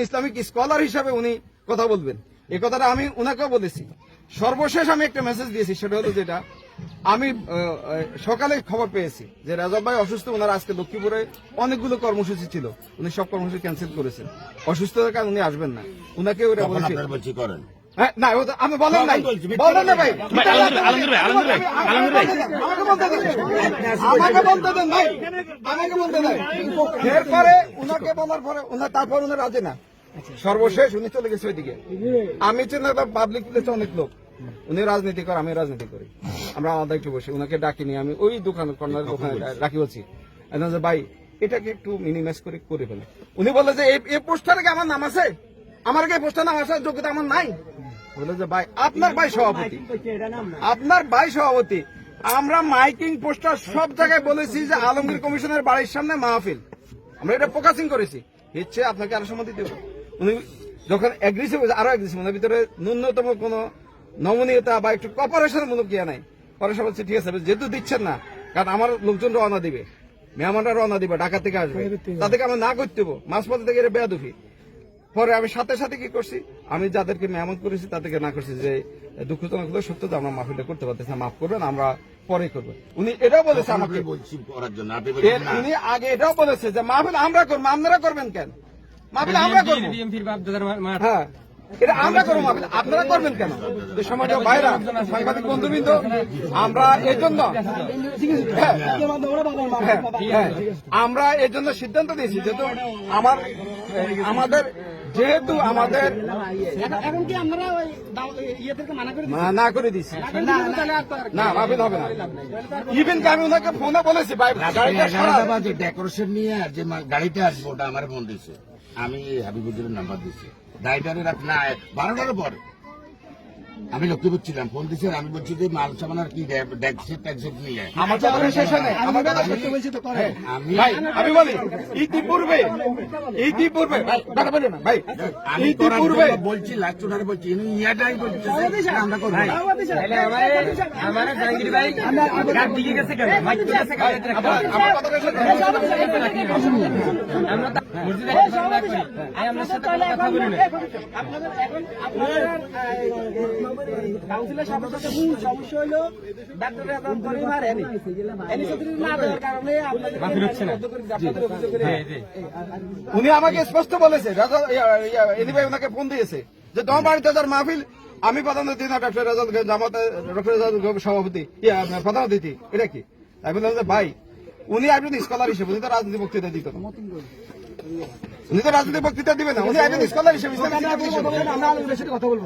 Islamic scholar হিসাবে উনি কথা বলবেন। এ কথাটা আমি উনাকেও বলেছি। সর্বশেষ আমি একটা মেসেজ দিয়েছি সেটা হলো যেটা আমি সকালে খবর পেয়েছি যে রাজব ভাই অসুস্থ ওনার আজকে লক্ষ্মীপুরে অনেকগুলো কর্মসূচি ছিল। উনি সব কর্মসূচি ক্যান্সেল করেছেন। অসুস্থতার কারণ উনি আসবেন না। উনাকে ওরা বলেছি হ্যাঁ, না আমি বলেন নাই। বলেন না ভাই। আমাকে বলতে দেন আমাকে বলতে দেন। ভাই। আমাকে বলতে দেন। এরপরে উনাকে বলার পরে উনার তারপর উনি রাজে না। সর্বশেষ উনি চলে গেছে ওইদিকে। আমি চিন্তা পাবলিক প্লেসে অনেক লোক। উনি রাজনীতি করে আমি রাজনীতি করি। আমরা আলাদা একটু বসে উনাকে ডাকিনি আমি ওই দোকান কর্নার দোকানে রাখি বলছি। ভাই এটাকে একটু মিনিমাইজ করে করে ফেলে উনি বলে যে এই- এই পোস্টারে কি আমার নাম আছে? আমার কি পোস্টার নাম আসার যোগ্যতা আমার নাই? বলে যে ভাই আপনার ভাই সভাপতি। আপনার ভাই সভাপতি। আমরা মাইকিং পোস্টার সব জায়গায় বলেছি যে আলমগীর কমিশনের বাড়ির সামনে মাহফিল। আমরা এটা ফোকাসিং করেছি। ইচ্ছে আপনাকে আরও সম্মতি দেব উনি যখন অ্যাগ্রেসিভ আরও অ্যাগ্রেসিভ ওনার ভিতরে ন্যূনতম কোনো নমনীয়তা বা একটু কপারেশন মূলক ইয়ে নাই। পরে সব ঠিক আছে যেহেতু দিচ্ছেন না কারণ আমার লোকজন রওনা দিবে। মেহমানরা রওনা দিবে ঢাকা থেকে আসবে। তাদেরকে আমরা না করতে মাঝপথে থেকে এটা বেয়াদুফি। পরে আমি সাথে সাথে কি করছি? আমি যাদেরকে মেহমান করেছি তাদেরকে না করছি যে দুঃখজনক হলো সত্য যে আমরা মাহফিলটা করতে পারতেছি না মাফ করবেন আমরা পরে করব। উনি এটাও বলেছে আমাকে। বলছি করার জন্য উনি আগে এটাও বলেছে যে মাহফিল আমরা করব আপনারা করবেন কেন? মাহফিল আমরা করব। হ্যাঁ এটা আমরা করব মাহফিল আপনারা করবেন কেন? যে সমাজের বাইরা সাংবাদিক বন্ধুবৃন্দ আমরা এই জন্য হ্যাঁ, হ্যাঁ, হ্যাঁ। আমরা এই জন্য সিদ্ধান্ত দিয়েছি যেহেতু আমার আমাদের যেহেতু আমাদের এখন কি আমরা ওই দাও- ইয়েদেরকে মানা করে মা- না করে দিচ্ছি না ভাবেন হবে না। ইভেন কি আমি ওনাকে ফোনে বলেছি ভাই যে ডেকোরেশন নিয়ে যে গাড়িতে আসব ওটা আমার ফোন দিছে। আমি হাবিবুদ্দিনের নাম্বার দিছি। ড্রাইভারের না বারোটার পরে। আমি লক্ষ্য করছিলাম ফোন দিছে আমি বলছি যে মাল সামান আর কি নিয়ে। আমি বলি ইতিপূর্বে ইতিপূর্বে ভাই, কথা বলি না, ভাই আমি করার ইতিপূর্বে বলছি লাস্ট ওটারে বলছি ইনি ইয়াটাই বলছে আমরা করব আমারে কাউন্সিলের সদস্যদের মূল সমস্যা হলো ডাক্তার উনি আমাকে স্পষ্ট বলেছে এনি ভাই ওনাকে ফোন দিয়েছে যে তোমার বাড়িতে যার মাহফিল, আমি প্রধান অতিথি, না ডক্টর রাজাদ জামাত ডক্টর রাজাদ সভাপতি প্রধান অতিথি, এটা কি? আমি বললাম যে, ভাই, উনি একজন স্কলার হিসেবে উনি তো রাজনীতি বক্তৃতা দিত উনি তো রাজনীতি বক্তৃতা দিবেন না, উনি একজন স্কলার হিসেবে কথা বলব